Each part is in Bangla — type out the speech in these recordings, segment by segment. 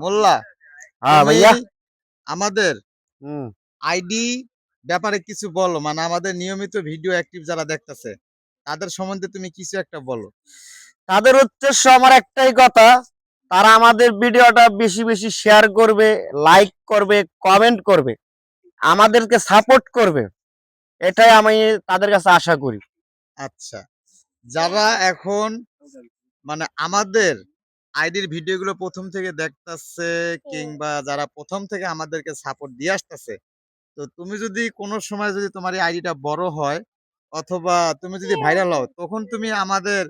মোল্লা। হ্যাঁ ভাইয়া। আমাদের আইডি ব্যাপারে কিছু বলো মানে আমাদের নিয়মিত ভিডিও অ্যাক্টিভ যারা দেখতেছে তাদের সম্বন্ধে তুমি কিছু একটা বলো। তাদের উদ্দেশ্য আমার একটাই কথা তারা আমাদের ভিডিওটা বেশি বেশি শেয়ার করবে লাইক করবে কমেন্ট করবে আমাদেরকে সাপোর্ট করবে এটাই আমি তাদের কাছে আশা করি। আচ্ছা যারা এখন মানে আমাদের আইডির ভিডিওগুলো প্রথম থেকে দেখতাছে কিংবা যারা প্রথম থেকে আমাদেরকে সাপোর্ট দিয়ে আসতেছে। তো তুমি যদি কোনো সময় যদি তোমার এই আইডিটা বড় হয় অথবা তুমি যদি ভাইরাল হও তখন তুমি আমাদের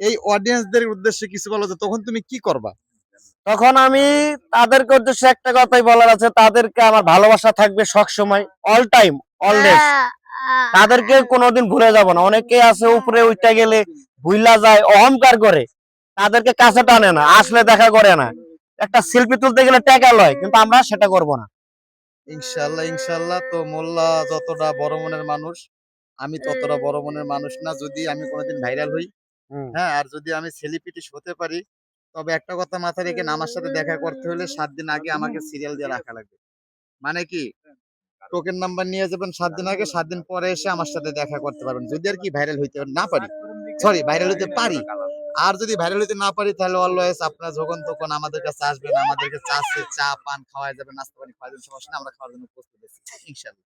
এই অডিয়েন্সদের উদ্দেশ্যে কিছু বলো যে তখন তুমি কি করবা? তখন আমি তাদেরকে উদ্দেশ্যে একটা কথাই বলার আছে তাদেরকে আমার ভালোবাসা থাকবে সব সময় অল টাইম অলওয়েজ তাদেরকে কোনোদিন ভুলে যাব না। অনেকে আছে উপরে উঠতে গেলে ভুইলা যায় অহংকার করে। তাদেরকে কাছে টানে না আসলে দেখা করে না। একটা সেলফি তুলতে গেলে টাকা লয় কিন্তু আমরা সেটা করব না। ইনশাল্লাহ ইনশাল্লাহ তো মোল্লা যতটা বড় মনের মানুষ আমি ততটা বড় মনের মানুষ না। যদি আমি কোনোদিন ভাইরাল হই হ্যাঁ আর যদি আমি সেলিব্রিটি হতে পারি তবে একটা কথা মাথায় রেখে আমার সাথে দেখা করতে হলে সাত দিন আগে আমাকে সিরিয়াল দিয়ে রাখা লাগবে। মানে কি? টোকেন নাম্বার নিয়ে যাবেন সাত দিন আগে সাত দিন পরে এসে আমার সাথে দেখা করতে পারবেন। যদি আর কি ভাইরাল হইতে না পারি সরি ভাইরাল হইতে পারি আর যদি ভাইরাল হইতে না পারি, তাহলে অলওয়েজ আপনারা যখন তখন আমাদের কাছে আসবেন আমাদেরকে চা চা, পান খাওয়া যাবে নাস্তা পানি খাওয়া যাবে সমস্যা আমরা খাওয়ার জন্য প্রস্তুত আছি ইনশাল্লাহ